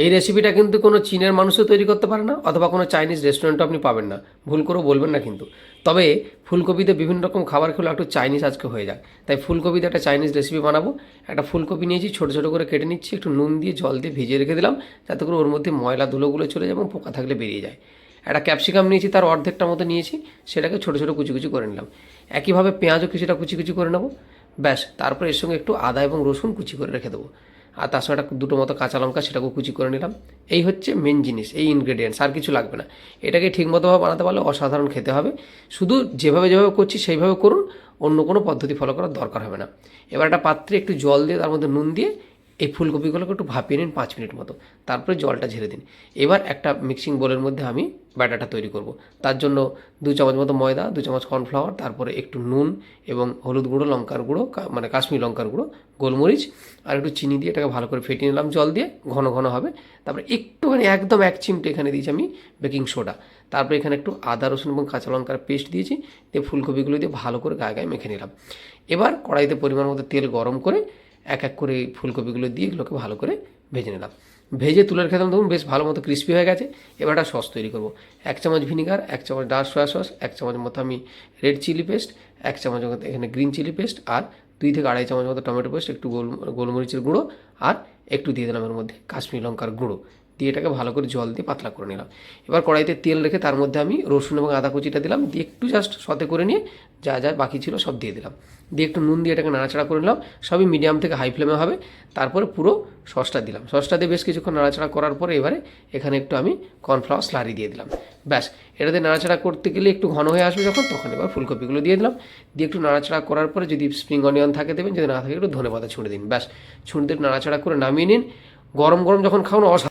এই রেসিপিটা কিন্তু কোনো চীনের মানুষও তৈরি করতে পারে না, অথবা কোনো চাইনিজ রেস্টুরেন্টও আপনি পাবেন না। ভুল করেও বলবেন না কিন্তু। তবে ফুলকপিতে বিভিন্ন রকম খাবার খেলে একটু চাইনিজ আজকে হয়ে যায়। তাই ফুলকপিতে একটা চাইনিজ রেসিপি বানাবো। একটা ফুলকপি নিয়েছি, ছোটো ছোটো করে কেটে নিচ্ছি, একটু নুন দিয়ে জল দিয়ে ভিজিয়ে রেখে দিলাম, যাতে করে ওর মধ্যে ময়লা ধুলোগুলো চলে যায় এবং পোকা থাকলে বেরিয়ে যায়। একটা ক্যাপসিকাম নিয়েছি, তার অর্ধেকটা মতো নিয়েছি, সেটাকে ছোটো ছোটো কুচি কুচি করে নিলাম। একইভাবে পেঁয়াজও কিছুটা কুচি কুচি করে নেব। ব্যাস, তারপর এর সঙ্গে একটু আদা এবং রসুন কুচি করে রেখে দেবো। আর তার সঙ্গে একটা দুটো মতো কাঁচা লঙ্কা সেটাকে কুচি করে নিলাম। এই হচ্ছে মেন জিনিস, এই ইনগ্রেডিয়েন্টস আর কিছু লাগবে না। এটাকে ঠিকমতোভাবে বানাতে পারলে অসাধারণ খেতে হবে। শুধু যেভাবে যেভাবে করছি সেইভাবে করুন, অন্য কোনো পদ্ধতি ফলো করার দরকার হবে না। এবার একটা পাত্রে একটু জল দিয়ে, তার মধ্যে নুন দিয়ে এই ফুলকপিগুলোকে একটু ভাপিয়ে নিন পাঁচ মিনিট মতো। তারপরে জলটা ঝেড়ে দিন। এবার একটা মিক্সিং বোলের মধ্যে আমি ব্যাটারটা তৈরি করব। তার জন্য দু চামচ মতো ময়দা, দু চামচ কর্নফ্লাওয়ার তারপরে একটু নুন এবং হলুদ গুঁড়ো, লঙ্কার গুঁড়ো মানে কাশ্মীর লঙ্কার গুঁড়ো, গোলমরিচ আর একটু চিনি দিয়ে এটাকে ভালো করে ফেটিয়ে নিলাম জল দিয়ে। ঘন ঘন হবে। তারপরে একটুখানি, একদম এক চিমটে এখানে দিয়েছি আমি বেকিং সোডা তারপরে এখানে একটু আদা, রসুন এবং কাঁচা লঙ্কার পেস্ট দিয়েছি। দিয়ে ফুলকপিগুলো দিয়ে ভালো করে গায়ে গায়ে মেখে নিলাম। এবার কড়াইতে পরিমাণ মতো তেল গরম করে এক এক করে ফুলকপিগুলো দিয়ে এগুলোকে ভালো করে ভেজে নিলাম। ভেজে তুলে রেখে দিলাম দেখুন, বেশ ভালো মতো ক্রিস্পি হয়ে গেছে। এবার একটা সস তৈরি করব। এক চামচ ভিনিগার এক চামচ ডার্ক সয়া সস এক চামচ মতো আমি রেড চিলি পেস্ট এক চামচ মতো এখানে গ্রিন চিলি পেস্ট আর দুই থেকে আড়াই চামচ মতো টমেটো পেস্ট একটু গোল, গোলমরিচের গুঁড়ো আর একটু দিয়ে দিলাম এর মধ্যে কাশ্মীর লঙ্কার গুঁড়ো। দিয়ে এটাকে ভালো করে জল দিয়ে পাতলা করে নিলাম। এবার কড়াইতে তেল রেখে তার মধ্যে আমি রসুন এবং আদা কুচিটা দিলাম। দিয়ে একটু জাস্ট সতে করে নিয়ে যা যা বাকি ছিল সব দিয়ে দিলাম। দিয়ে একটু নুন দিয়ে এটাকে নাড়াচাড়া করে নিলাম। সবই মিডিয়াম থেকে হাই ফ্লেমে হবে। তারপরে পুরো সসটা দিলাম। সসটা দিয়ে বেশ কিছুক্ষণ নাড়াচাড়া করার পরে এবারে এখানে একটু আমি কর্নফ্লাওয়ার স্লারি দিয়ে দিলাম। ব্যাস এটাতে নাড়াচাড়া করতে গেলে একটু ঘন হয়ে আসবে যখন, তখন এবার ফুলকপিগুলো দিয়ে দিলাম। দিয়ে একটু নাড়াচাড়া করার পরে যদি স্প্রিং অনিয়ন থাকে দেবেন, যদি না থাকে একটু ধনে পাতা ছুঁড়ে দিন। ব্যাস, ছুঁড়ে দিয়ে নাড়াচাড়া করে নামিয়ে নিন। গরম গরম যখন খাওয়ানো অসা